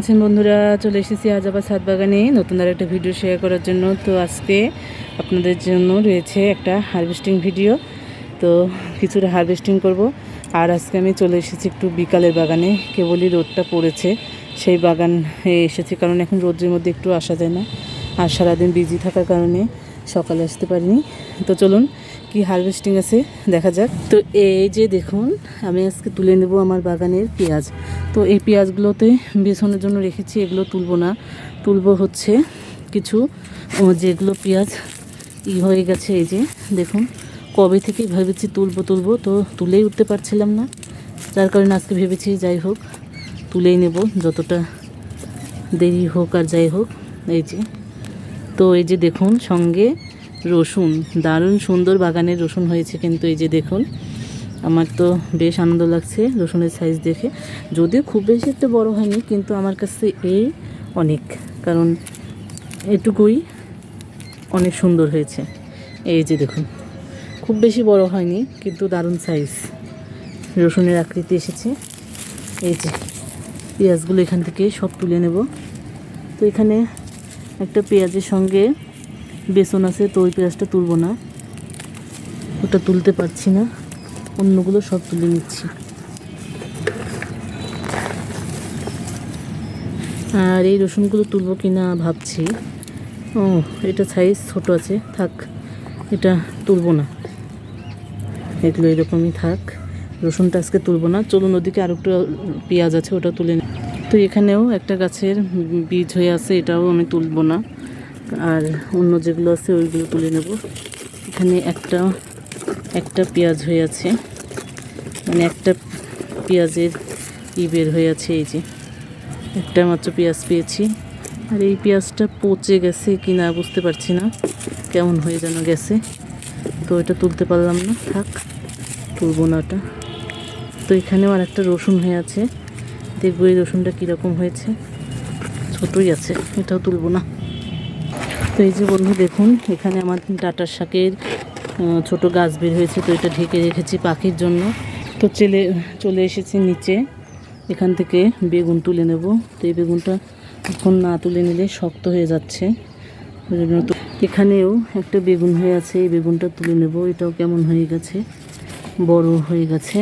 আছেন বন্ধুরা? চলে এসেছি আজ আবার ছাদ বাগানে নতুন আর একটা ভিডিও শেয়ার করার জন্য। তো আজকে আপনাদের জন্য রয়েছে একটা হারভেস্টিং ভিডিও তো কিছুটা হারভেস্টিং করব। আর আজকে আমি চলে এসেছি একটু বিকালের বাগানে। কেবলই রোদটা পড়েছে, সেই বাগান এসেছি। কারণ এখন রোদ্রের মধ্যে একটু আসা যায় না। আর সারাদিন বিজি থাকার কারণে সকালে আসতে পারিনি। তো চলুন, কি হারভেস্টিং আছে দেখা যাক। তো এই যে দেখুন, আমি আজকে তুলে নেব আমার বাগানের পেঁয়াজ। তো এই পেঁয়াজগুলোতে বেসনের জন্য রেখেছি, এগুলো তুলবো না। তুলবো হচ্ছে কিছু যেগুলো পেঁয়াজ ই হয়ে গেছে, এই যে দেখুন, কবে থেকে ভেবেছি তুলবো তুলবো, তো তুলেই উঠতে পারছিলাম না। যার কারণে আজকে ভেবেছি যাই হোক, তুলেই নেব, যতটা দেরি হোক আর যাই হোক, এই যে। তো এই যে দেখুন, সঙ্গে রসুন, দারুণ সুন্দর বাগানের রসুন হয়েছে কিন্তু এই যে দেখুন। আমার তো বেশ আনন্দ লাগছে রসুনের সাইজ দেখে। যদিও খুব বেশি একটা বড় হয়নি, কিন্তু আমার কাছে এই অনেক, কারণ এটুকুই অনেক সুন্দর হয়েছে। এই যে দেখুন, খুব বেশি বড় হয়নি, কিন্তু দারুণ সাইজ রসুনের আকৃতি এসেছে। এই যে পেঁয়াজগুলো এখান থেকে সব তুলে নেব। তো এখানে একটা পেঁয়াজের সঙ্গে বেসন আছে, তো ওই পেঁয়াজটা তুলবো না। ওটা তুলতে পারছি না। অন্যগুলো সব তুলে নিচ্ছি। আর এই রসুনগুলো তুলবো কি না ভাবছি। ও, এটা সাইজ ছোট আছে, থাক, এটা তুলবো না। এগুলো এরকমই থাক, রসুনটা আজকে তুলবো না। চলুন ওদিকে আর একটু পেঁয়াজ আছে, ওটা তুলে নিই। তো এখানেও একটা গাছের বীজ হয়ে আছে, এটাও আমি তুলব না। আর অন্য যেগুলো আছে, ওইগুলো তুলে নেব। এখানে একটা একটা পেঁয়াজ হয়ে আছে। মানে একটা পেঁয়াজের ই বের হয়ে আছে, এই যে। একটা মাত্র পেঁয়াজ পেয়েছি। আর এই পেঁয়াজটা পচে গেছে কি না বুঝতে পারছি না, কেমন হয়ে যেন গেছে। তো এটা তুলতে পারলাম না, থাক, তুলবো না ওটা। তো এখানেও আর একটা রসুন হয়ে আছে। দেখব এই রসুনটা কীরকম হয়েছে। ছোটই আছে, এটাও তুলবো না। তো এই যে বন্ধু, দেখুন, এখানে আমার ডাটার শাকের ছোট গাছ বের হয়েছে, তো এটা ঢেকে রেখেছি পাখির জন্য। তো চলে চলে এসেছি নিচে। এখান থেকে বেগুন তুলে নেব। তো এই বেগুনটা এখন না তুলে নিলে শক্ত হয়ে যাচ্ছে। এখানেও একটা বেগুন হয়ে আছে, এই বেগুনটা তুলে নেব। এটাও কেমন হয়ে গেছে, বড় হয়ে গেছে।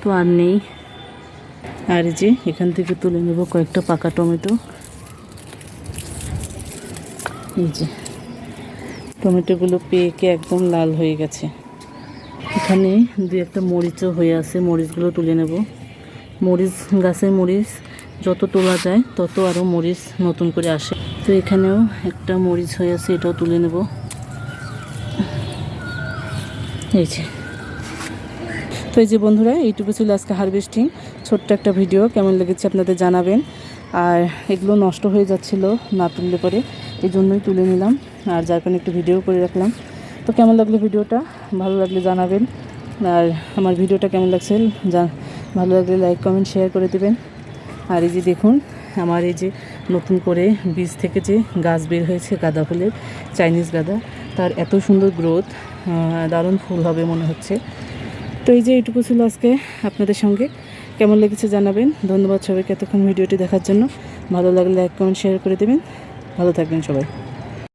তো আর নেই। আর যে এখান থেকে তুলে নেব কয়েকটা পাকা টমেটো। এই যে টমেটোগুলো পেকে একদম লাল হয়ে গেছে। এখানে দু একটা মরিচও হয়ে আছে, মরিচগুলো তুলে নেব। মরিচ, গাছের মরিচ যত তোলা যায়, তত আরও মরিচ নতুন করে আসে। তো এখানেও একটা মরিচ হয়ে আছে, এটাও তুলে নেব। এই যে তো এই যে বন্ধুরা, এইটুকু ছিল আজকে হারভেস্টিং ছোট্ট একটা ভিডিও কেমন লেগেছে আপনাদের জানাবেন। আর এগুলো নষ্ট হয়ে যাচ্ছিল না তুললে পরে, এই জন্যই তুলে নিলাম। আর যার কারণে একটু ভিডিও করে রাখলাম। তো কেমন লাগল ভিডিওটা ভালো লাগলে জানাবেন। আর আমার ভিডিওটা কেমন লাগছে, যা, ভালো লাগলে লাইক কমেন্ট শেয়ার করে দেবেন। আর এই যে দেখুন, আমার এই যে নতুন করে বীজ থেকে যে গাছ বের হয়েছে, গাঁদা ফুলের চাইনিজ গাঁদা, তার এত সুন্দর গ্রোথ দারুণ ফুল হবে মনে হচ্ছে। তো এই যে এইটুকু ছিল আজকে আপনাদের সঙ্গে। কেমন লেগেছে জানাবেন। ধন্যবাদ সবাইকে এতক্ষণ ভিডিওটি দেখার জন্য। ভালো লাগলে লাইক কমেন্ট শেয়ার করে দেবেন। ভালো থাকবেন সবাই।